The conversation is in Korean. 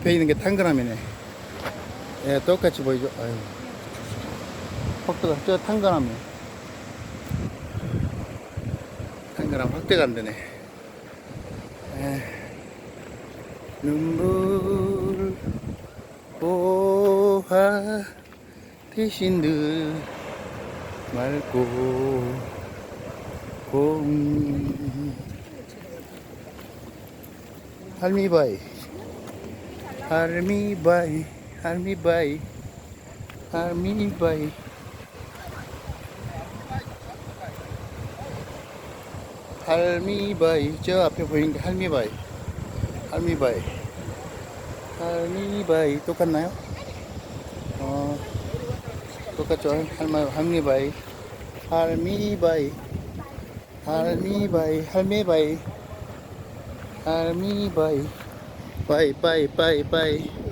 앞에 있는 게 탕그람이네. 예, 똑같이 보이죠? 아유. 확대가, 저 탕그람이에요. 탕그람 확대가 안 되네. 에, 눈물 보아 대신들 말고 공 할미바이 army बाई army बाई army बाई आर्मी बाई जो आपके आर्मी बाई आर्मी बाई आर्मी बाई तो करना है। तो हमी भाई हरमी भाई हरमी भाई हरमे भाई हरमी भाई 拜拜拜拜。